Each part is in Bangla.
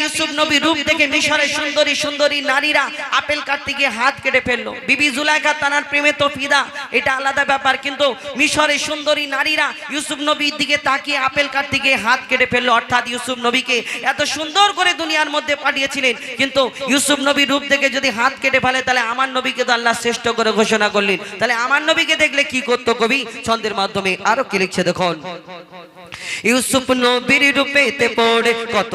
ইউসুফ নবী রূপ দেখে মিশরের সুন্দরী সুন্দরী নারীরা আপেল কাটতে গিয়ে হাত কেটে ফেলল। বিবি জুলাইখা তানার প্রেমে তো ফিদা এটা আলাদা ব্যাপার, কিন্তু মিশরের সুন্দরী নারীরা ইউসুফ নবীর দিকে তাকিয়ে আপেল কাটতে গিয়ে হাত কেটে ফেলল। অর্থাৎ ইউসুফ নবীকে এত সুন্দর করে দুনিয়ার মধ্যে পাঠিয়েছিলেন, কিন্তু ইউসুফ নবী রূপ যদি হাত কেটে ফেলে, তাহলে আমার নবীকে তো আল্লাহ শ্রেষ্ঠ করে ঘোষণা করলেন। তাহলে আমার নবীকে দেখলে কি করতো কবি? ছন্দের মাধ্যমে আরও কি লিখছে দেখুন? ইউসুফ নবীর রূপেতে পড়ে কত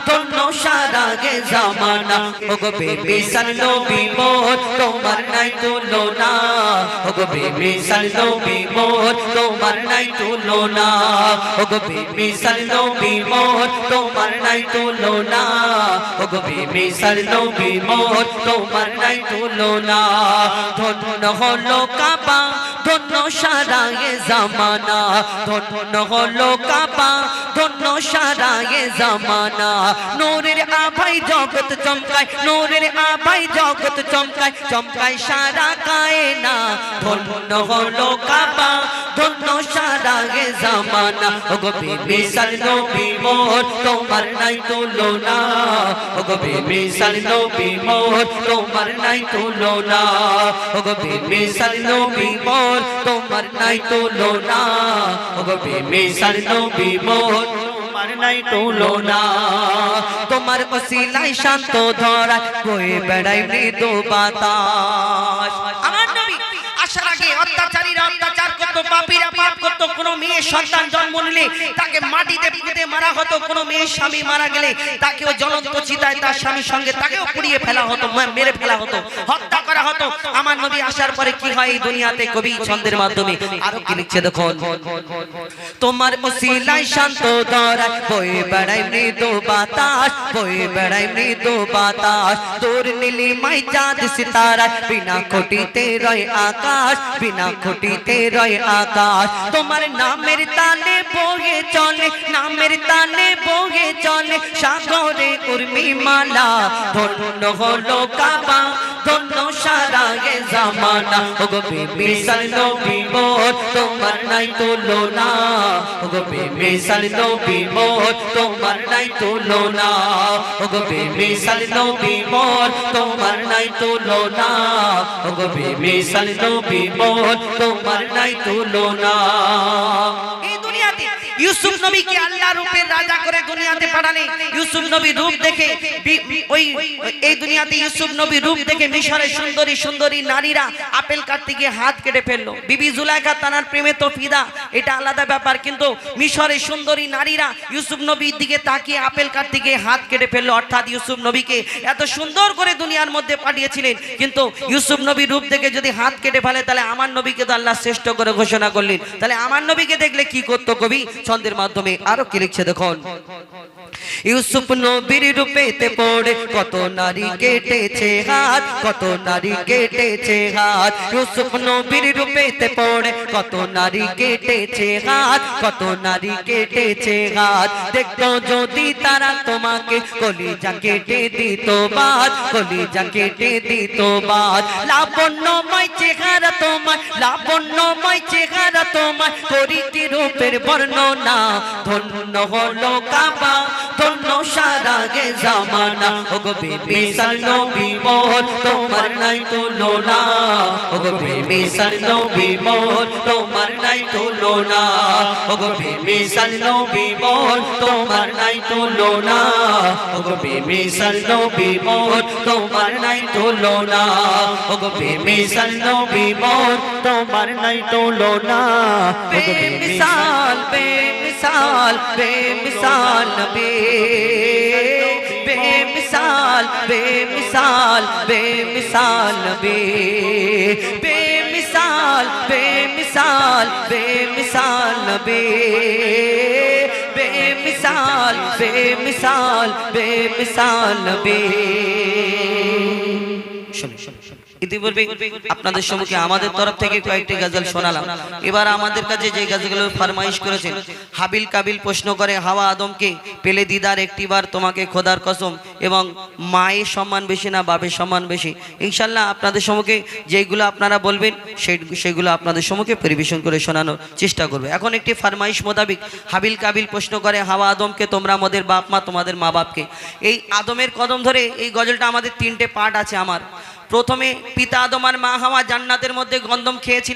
ধন্য সারা গে জামানা ওগো বেবি সাল্লো বিমোর তোমার নাই তুলনা ওগো বেবি সাল্লো বিমোর তোমার নাই তুলনা ওগো বেবি সাল্লো বিমোর তোমার নাই তুলনা ওগো বেবি সাল্লো বিমোর তোমার নাই তুলনা ধন্য হলো কাবা ধন্য সারা গে জামানা ধন্য হলো কাবা ধন্য সারা গে জামানা। নূরের আভাই জগৎ চমকায়, নূরের আভাই জগৎ চমকায় চমকায় সারা কায়না ধন্য হলো কাবা, ধন্য সারা গে জামানা। ওগো বিবি সালনো বিমোর তোমার নাই তুলনা। ওগো বিবি সালনো বিমোর তোমার নাই তুলনা। ওগো বিবি সালনো বিমোর তোমার নাই তুলনা। ওগো বিবি সালনো বিমোর তোমার নাই ওসিলাই শান্ত ধরা বেড়াই মৃদু বাতাস। আসার আগে অত্যাচারীরা অত্যাচার পাপ মেয়ে সন্তান জন্ম নিলে তাকে মাটিতে পুঁতে মারা হতো, কোনো মেয়ের স্বামী মারা গেলে তাকেও জ্বলন্ত চিতায় তার স্বামীর সঙ্গে তাকেও পুড়িয়ে ফেলা হতো মেরে ফেলা হতো। হত্যা করা হতো। আমার নবী আসার পরে কি হয় দুনিয়াতে কবি ছন্দের মাধ্যমে? আরও কি লিখছে দেখুন। তোমার ওসিলাই শান্ত ধরায় বয়ে বেড়াই মৃদু বাতাস, বয়ে বেড়াই মৃদু বাতাস। তোর নীলি মাই চাঁদ সিতারায় বিনা খুঁটিতে রয় আকাশ, বিনা খুঁটিতে রয় আকাশ। তোমার নামের তালে বয়ে চলে, নামের তালে বয়ে চলে, সাগরে উর্মি মালা ধন্য হলো কাবা, ধন্য সারা গে জামানা। ওগো বিবি সালনো বিমোর, তোমার নাই তুলনা। ওগো বিবি সালনো বিমোর, তোমার নাই তুলনা। ওগো বিবি সালনো বিমোর, তোমার নাই তুলনা। ওগো বিবি সালনো বিমোর, তোমার নাই এই দুনিয়াতে ইউসুফ নবীকে আল্লাহ রূপের রাজা করে দুনিয়াতে পাঠালে? ইউসুফ নবী রূপ দেখে ওই এই দুনিয়াতে ইউসুফ নবী রূপ দেখে মিশরের সুন্দরী সুন্দরী নারীরা আপেল কাটতে গিয়ে হাত কেটে ফেলল। বিবি জুলাইখা তানার প্রেমে তো ফিদা এটা আলাদা ব্যাপার, কিন্তু মিশরের সুন্দরী নারীরা ইউসুফ নবীর দিকে তাকিয়ে আপেল কাটতে গিয়ে হাত কেটে ফেলল। অর্থাৎ ইউসুফ নবীকে এত সুন্দর করে দুনিয়ার মধ্যে পাঠিয়েছিলেন, কিন্তু ইউসুফ নবী রূপ দেখে যদি হাত কেটে ফেলে, তাহলে আমার নবীকে তো আল্লাহ শ্রেষ্ঠ করে ঘোষণা করলেন। তাহলে আমার নবীকে দেখলে কি করতো কবি? ছন্দের মাধ্যমে আরও কি লিখছে দেখুন? ইউসুফ নবীর রূপেতে পড়ে কত নারী কেটেছে হাত, কত নারী কেটেছে হাত। ইউসুফ নবীর রূপেতে পড়ে কত নারী কেটেছে হাত, কত নারী কেটেছে হাত। দেখতো যদি তারা তোমাকে কলিজা কেটে দিত বাদ, কলিজা কেটে দিত বাদ। লাবণ্যময় চেহারা তোমার লাবণ্যময় চেহারা তোমার করি কি রূপের বর্ণনা ধন্য হলো কাবা। ধন্য সারা গে জামানা ওগো বেবি সালনো বিমোর তোমার নাই তুলনা ওগো বেবি সালনো বিমোর তোমার নাই তুলনা ওগো বেবি সালনো বিমোর তোমার নাই তুলনা ওগো বেবি সালনো বিমোর তোমার নাই তুলনা ওগো বেবি সালনো বিমোর তোমার নাই তুলনা ওগো বেমিসাল বেমিসাল বেমিসাল নবী বেমিসাল বেমিসাল বেমিসাল নবী বেমিসাল বেমিসাল বেমিসাল নবী বেমিসাল বেমিসাল বেমিসাল নবী শুনুন ইতিপূর্বে আপনাদের সম্মুখে আমাদের তরফ থেকে কয়েকটি গজল শোনালাম। এবার আমাদের কাছে যে গজলগুলো ফরমাইশ করেছেন, হাবিল কাবিল প্রশ্ন করে, হাওয়া আদমকে পেলে দিদার একটিবার, তোমাকে খোদার কসম, এবং মায়ের সম্মান বেশি না বাবের সম্মান বেশি। ইনশাল্লাহ আপনাদের সম্মুখে যেগুলো আপনারা বলবেন, সেই, সেগুলো আপনাদের সম্মুখে পরিবেশন করে শোনানোর চেষ্টা করবে। এখন একটি ফরমাইশ মোতাবিক হাবিল কাবিল প্রশ্ন করে, হাওয়া আদমকে তোমরা আমাদের বাপ মা, তোমাদের মা বাপকে এই আদমের কদম ধরে এই গজলটা আমাদের তিনটে পার্ট আছে আমার। প্রথমে পিতা আদম আর মা হাওয়া জান্নাতের মধ্যে গন্ধম খেয়েছিল।